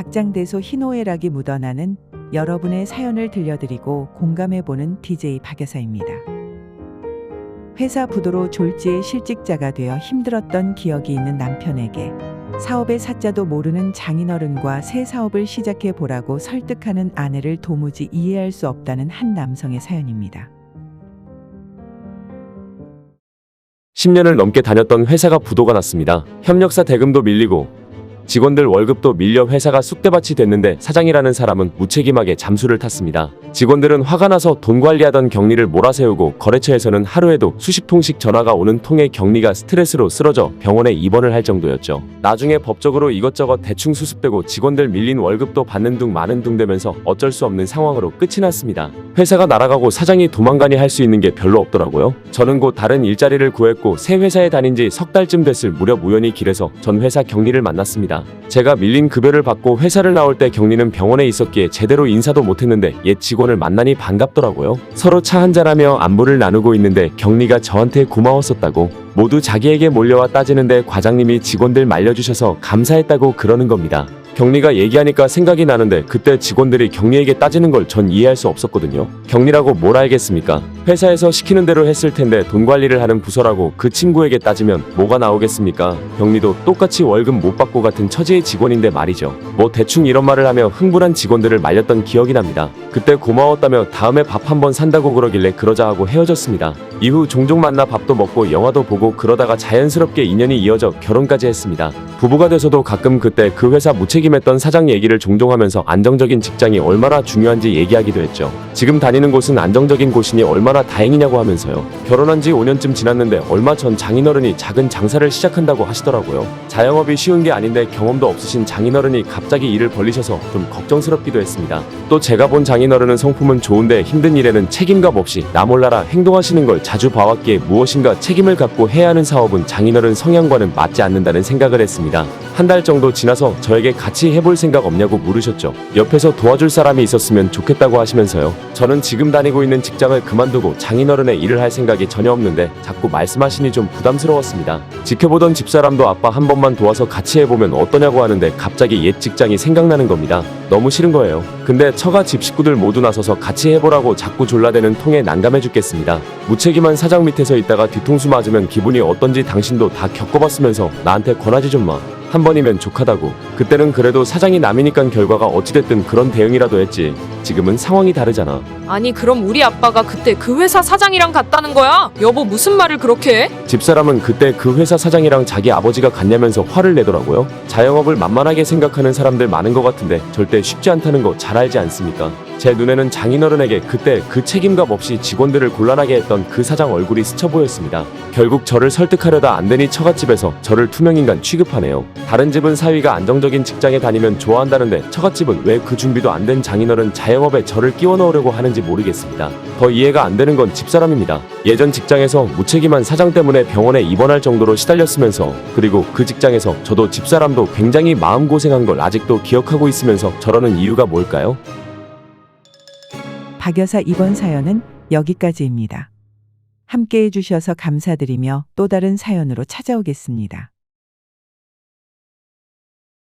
박장대소 희노애락이 묻어나는 여러분의 사연을 들려드리고 공감해보는 DJ 박여사입니다. 회사 부도로 졸지의 실직자가 되어 힘들었던 기억이 있는 남편에게 사업의 사자도 모르는 장인어른과 새 사업을 시작해 보라고 설득하는 아내를 도무지 이해할 수 없다는 한 남성의 사연입니다. 10년을 넘게 다녔던 회사가 부도가 났습니다. 협력사 대금도 밀리고 직원들 월급도 밀려 회사가 쑥대밭이 됐는데 사장이라는 사람은 무책임하게 잠수를 탔습니다. 직원들은 화가 나서 돈 관리하던 격리를 몰아세우고 거래처에서는 하루에도 수십 통씩 전화가 오는 통의 격리가 스트레스로 쓰러져 병원에 입원을 할 정도였죠. 나중에 법적으로 이것저것 대충 수습되고 직원들 밀린 월급도 받는 둥 마는 둥 되면서 어쩔 수 없는 상황으로 끝이 났습니다. 회사가 날아가고 사장이 도망가니 할 수 있는 게 별로 없더라고요. 저는 곧 다른 일자리를 구했고 새 회사에 다닌 지 석 달쯤 됐을 무렵 우연히 길에서 전 회사 격리를 만났습니다. 제가 밀린 급여를 받고 회사를 나올 때 격리는 병원에 있었기에 제대로 인사도 못했는데 옛 직원 을 만나니 반갑더라고요. 서로 차 한잔하며 안부를 나누고 있는데 격리가 저한테 고마웠었다고 모두 자기에게 몰려와 따지는데 과장님이 직원들 말려주셔서 감사했다고 그러는 겁니다. 격리가 얘기하니까 생각이 나는데 그때 직원들이 격리에게 따지는 걸 전 이해할 수 없었거든요. 격리라고 뭘 알겠습니까? 회사에서 시키는 대로 했을 텐데 돈 관리를 하는 부서라고 그 친구에게 따지면 뭐가 나오겠습니까? 격리도 똑같이 월급 못 받고 같은 처지의 직원인데 말이죠. 뭐 대충 이런 말을 하며 흥분한 직원들을 말렸던 기억이 납니다. 그때 고마웠다며 다음에 밥 한번 산다고 그러길래 그러자 하고 헤어졌습니다. 이후 종종 만나 밥도 먹고 영화도 보고 그러다가 자연스럽게 인연이 이어져 결혼까지 했습니다. 부부가 돼서도 가끔 그때 그 회사 무책 임했던 사장 얘기를 종종 하면서 안정적인 직장이 얼마나 중요한지 얘기하기도 했죠. 지금 다니는 곳은 안정적인 곳이니 얼마나 다행이냐고 하면서요. 결혼한 지 5년쯤 지났는데 얼마 전 장인어른이 작은 장사를 시작한다고 하시더라고요. 자영업이 쉬운 게 아닌데 경험도 없으신 장인어른이 갑자기 일을 벌리셔서 좀 걱정스럽기도 했습니다. 또 제가 본 장인어른은 성품은 좋은데 힘든 일에는 책임감 없이 나 몰라라 행동하시는 걸 자주 봐왔기에 무엇인가 책임을 갖고 해야 하는 사업은 장인어른 성향과는 맞지 않는다는 생각을 했습니다. 한 달 정도 지나서 저에게 같이 해볼 생각 없냐고 물으셨죠. 옆에서 도와줄 사람이 있었으면 좋겠다고 하시면서요. 저는 지금 다니고 있는 직장을 그만두고 장인어른의 일을 할 생각이 전혀 없는데 자꾸 말씀하시니 좀 부담스러웠습니다. 지켜보던 집사람도 아빠 한 번만 도와서 같이 해보면 어떠냐고 하는데 갑자기 옛 직장이 생각나는 겁니다. 너무 싫은 거예요. 근데 처가 집 식구들 모두 나서서 같이 해보라고 자꾸 졸라대는 통에 난감해 죽겠습니다. 무책임한 사장 밑에서 있다가 뒤통수 맞으면 기분이 어떤지 당신도 다 겪어봤으면서 나한테 권하지 좀 마. 한 번이면 족하다고. 그때는 그래도 사장이 남이니까 결과가 어찌됐든 그런 대응이라도 했지. 지금은 상황이 다르잖아. 아니 그럼 우리 아빠가 그때 그 회사 사장이랑 갔다는 거야? 여보 무슨 말을 그렇게 해? 집사람은 그때 그 회사 사장이랑 자기 아버지가 갔냐면서 화를 내더라고요. 자영업을 만만하게 생각하는 사람들 많은 것 같은데 절대 쉽지 않다는 거 잘 알지 않습니까? 제 눈에는 장인어른에게 그때 그 책임감 없이 직원들을 곤란하게 했던 그 사장 얼굴이 스쳐 보였습니다. 결국 저를 설득하려다 안 되니 처갓집에서 저를 투명인간 취급하네요. 다른 집은 사위가 안정 적인 직장에 다니면 좋아한다는데 처갓집은 왜 그 준비도 안 된 장인어른 자영업에 저를 끼워 넣으려고 하는지 모르겠습니다. 더 이해가 안 되는 건 집사람입니다. 예전 직장에서 무책임한 사장 때문에 병원에 입원할 정도로 시달렸으면서 그리고 그 직장에서 저도 집사람도 굉장히 마음고생한 걸 아직도 기억하고 있으면서 저러는 이유가 뭘까요? 박 여사 이번 사연은 여기까지입니다. 함께 해주셔서 감사드리며 또 다른 사연으로 찾아오겠습니다.